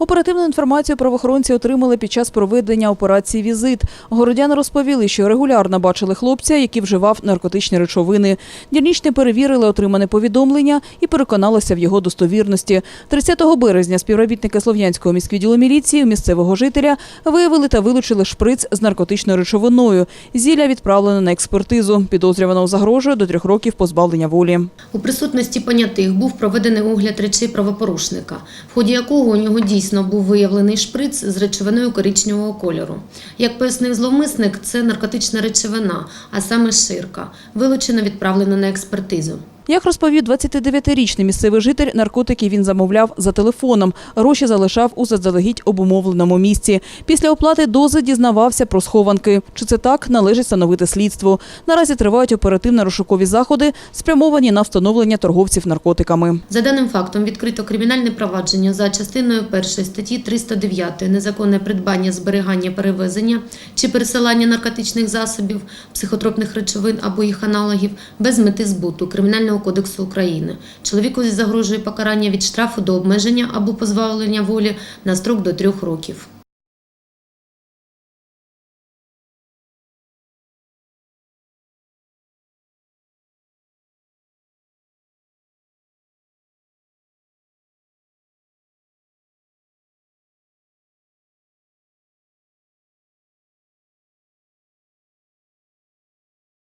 Оперативну інформацію правоохоронці отримали під час проведення операції «Візит». Городяни розповіли, що регулярно бачили хлопця, який вживав наркотичні речовини. Дільничні перевірили отримане повідомлення і переконалися в його достовірності. 30 березня співробітники Слов'янського міськвідділу міліції місцевого жителя виявили та вилучили шприц з наркотичною речовиною. Зілля відправлено на експертизу. Підозрюваного загрожує до трьох років позбавлення волі. У присутності понятих був проведений огляд речей правопорушника, в ході якого у нього дійсно був виявлений шприц з речовиною коричневого кольору. Як пояснив зловмисник, це наркотична речовина, а саме ширка. Вилучено відправлено на експертизу. Як розповів 29-річний місцевий житель, наркотики він замовляв за телефоном. Гроші залишав у заздалегідь обумовленому місці. Після оплати дози дізнавався про схованки. Чи це так, належить встановити слідству. Наразі тривають оперативно-розшукові заходи, спрямовані на встановлення торговців наркотиками. За даним фактом відкрито кримінальне провадження за частиною 1 статті 309 незаконне придбання, зберігання, перевезення чи пересилання наркотичних засобів, психотропних речовин або їх аналогів без мети збуту Кримінального кодексу України. Чоловіку загрожує покарання від штрафу до обмеження або позбавлення волі на строк до трьох років.